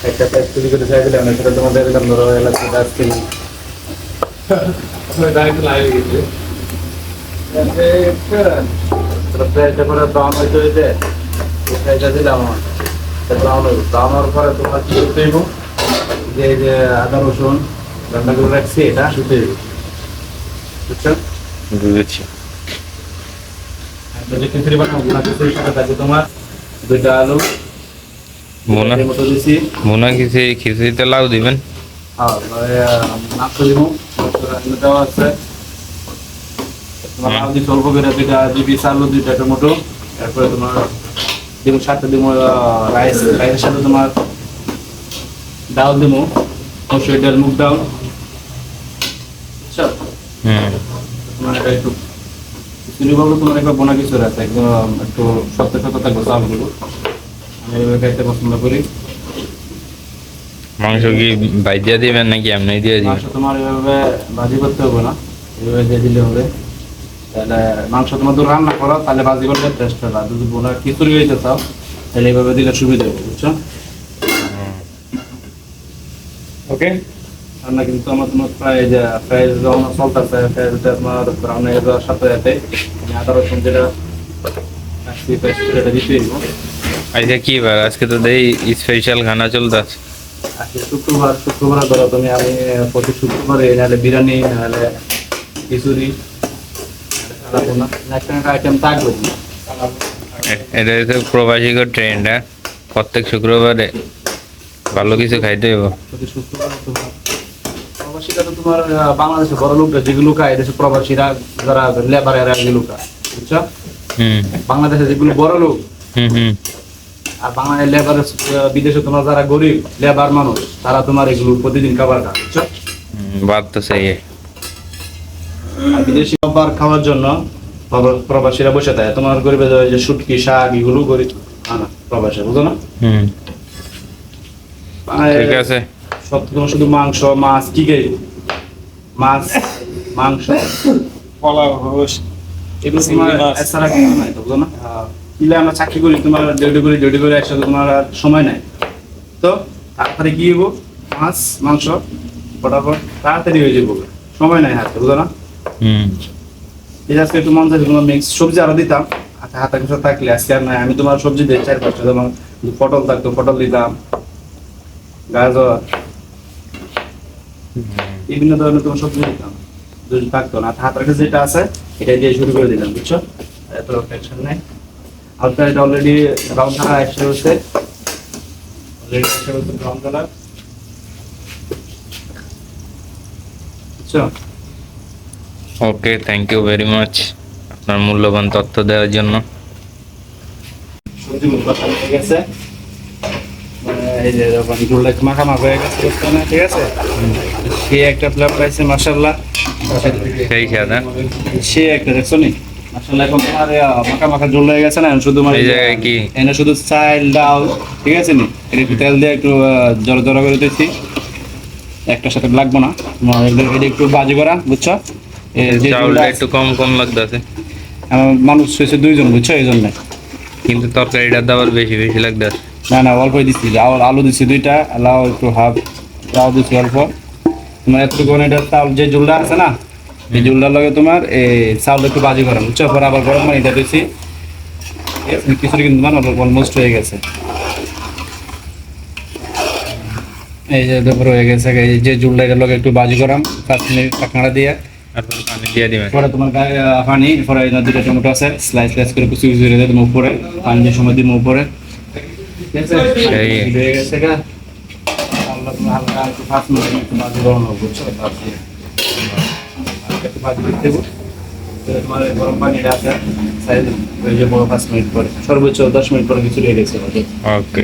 একটা সাইজ তৈরি করে দিলাম সেটা তোমার দিয়ে দিলাম ধরো এলাকা গাছ থেকে ব্রাউন হইতে হইতে প্রাইসটা দিলাম আমার ব্রাউন হইব ব্রাউন হওয়ার পরে তোমার কি করতে হইব যে আদা রসুন রান্না করে রাখছি এটা শুতে বুঝছ? বুঝেছি। যে খিচুড়ি বানাবো না খিচুড়ির সাথে থাকবে তোমার দুইটা আলু। মোনা মোনা খিচুড়ি খিচুড়িতে লাউ দিবেন? আর মাংস দিব রান্না দেওয়া আছে। তোমার আলু দিয়ে অল্প করে দুইটা দুই পিস আলু দুইটা টমেটো। তারপরে তোমার দিব সাথে দিব রাইস। রাইসের সাথে তোমার ডাল দিব মসুর ডাল মুগ ডাল। বুঝছ হুম তোমার একটু খিচুড়ি তোমার একটা বোনা কিছু আছে একদম একটু শক্ত শক্ত থাকবে চালগুলো। আমি এভাবে খাইতে পছন্দ করি। মাংস কি ভাইজা দিবেন নাকি এমনি দিয়ে দিবেন? মাংস তোমার এভাবে ভাজি করতে হবে না। এভাবে দিয়ে দিলে হবে। তাহলে মাংস তোমার তো রান্না করো তাহলে ভাজি করলে টেস্ট হবে। আর যদি বোনা খিচুড়ি হইতে চাও তাহলে এইভাবে দিলে সুবিধা হবে বুঝছ? ওকে। রান্না কিন্তু আমার তোমার প্রায় যে প্রায় যখন চলতেছে প্রায়টা তোমার রান্না হয়ে যাওয়ার সাথে সাথে আমি আদা রসুন যেটা সেটা দিতে আজকে কি বার? আজকে তো দেই স্পেশাল খানা চলতেছে। আজকে শুক্রবার শুক্রবার ধরো তুমি আমি প্রতি শুক্রবারে নাহলে বিরিয়ানি নাহলে খিচুড়ি আইটেম থাকবে। এটা হচ্ছে প্রবাসীগর ট্রেন্ড হ্যাঁ? প্রত্যেক শুক্রবারে ভালো কিছু খাইতে হইব। শুক্রবার প্রবাসীরা তো তোমার বাংলাদেশে বড় লোকরা যেগুলো খায় এদেশে প্রবাসীরা যারা লেবার এরা যেগুলো খায় বুঝছ? বাংলাদেশে যেগুলো বড় লোক আর বাংলাদেশ লেবার বিদেশে তোমার যারা গরিব লেবার মানুষ তারা তোমার এগুলো প্রতিদিন খাবার খায় বুঝছ? বাদ তো সেই বিদেশি খাবার খাওয়ার জন্য প্রবাসীরা বসে থাকে। তোমার গরিবের যে শুটকি শাক এগুলো গরিব আনা প্রবাসী বুঝো না? হুম। ঠিক আছে। সব তোমার শুধু মাংস মাছ কি কে মাছ মাংস। কলা ঘোষ এগুলো তোমার এছাড়া কিছু নাই তো বুঝো না? কিলে আমরা চাকরি করি তোমার ডিউটি করি ডিউটি করে একসাথে তোমার আর সময় নাই। তো তাড়াতাড়ি কি হব মাছ মাংস ফটাফট তাড়াতাড়ি হয়ে যাব সময় নাই হাতে বুঝো না? এই আজকে একটু মন চাইছে তোমার মিক্স সবজি আরও দিতাম। হাতে হাতে কিছু থাকলে আজকে আর নাই। আমি তোমার সবজি দিই চার পাঁচটা যেমন পটল থাকতো পটল দিতাম। গাজর বিভিন্ন ধরনের তোমার সবজি দিতাম। যদি থাকতো না হাতের কাছে যেটা আছে এটা দিয়ে শুরু করে দিলাম বুঝছ? এত টেনশন নেই। হালকা এটা অলরেডি ব্রাউন কালার এসে হচ্ছে অলরেডি এসে হচ্ছে ব্রাউন কালার বুঝছ? Okay thank you very much আপনার মূল্যবান তথ্য দেওয়ার জন্য। হয়ে গেছে মানে এই যে যখন ঝোলটা মাখা মাখা হয়ে গেছে না ঠিক আছে? সে একটা পাইছে মাসাল্লাহ সেই সাদা সে একটা দেখছ নি? মাসাল্লাহ এখন তোমার মাখা মাখা ঝোল হয়ে গেছে না শুধু মানে কি? এনে শুধু চাল ডাল ঠিক আছে নি? একটু তেল দিয়ে একটু জড়ো জড়ো করে দিচ্ছি একটার সাথে লাগবো না। এটা- একটু বাজি করা বুঝছ? যে চাউলটা একটু কম কম লাগতেছে। মানুষ হয়েছে দুইজন বুঝছ? এই জন্য। কিন্তু তরকারিটার দাবার বেশি বেশি লাগতেছে। না না অল্পই দিচ্ছি। আলু দিচ্ছি দুইটা লাউ একটু হাফ লাউ দিচ্ছি অল্প। তোমার এতটুকু এটা চাউল যে জুলটা আছে না এই জুলটার লগে তোমার এই চাউল একটু বাজি করাম বুঝছ? পরে আবার গরম দিয়ে দিচ্ছি কিছুটা কিন্তু তোমার অলমোস্ট হয়ে গেছে। এই যে তারপর হয়ে গেছে এই যে জুলটা এটার লগে একটু বাজি করাম পাঁচ মিনিট কাঁকড়া দিয়ে। তারপর পানি দিয়ে দিবেন পরে তোমার গায়ে পানি পরে এই দুটো টমেটো আছে স্লাইস স্লাইস করে কুচি কুচি দিয়ে তুমি উপরে। পানি দিয়ে সময় দিব উপরে। ঠিক আছে। হয়ে গেছে গা। হালকা একটু পাঁচ মিনিট একটু গরম হবে বুঝছ হালকা একটু ভাজি দিতে তোমার গরম পানিটা আছে সাইজ যাব পাঁচ মিনিট পরে সর্বোচ্চ দশ মিনিট পরে কিছু রেখেছে ওকে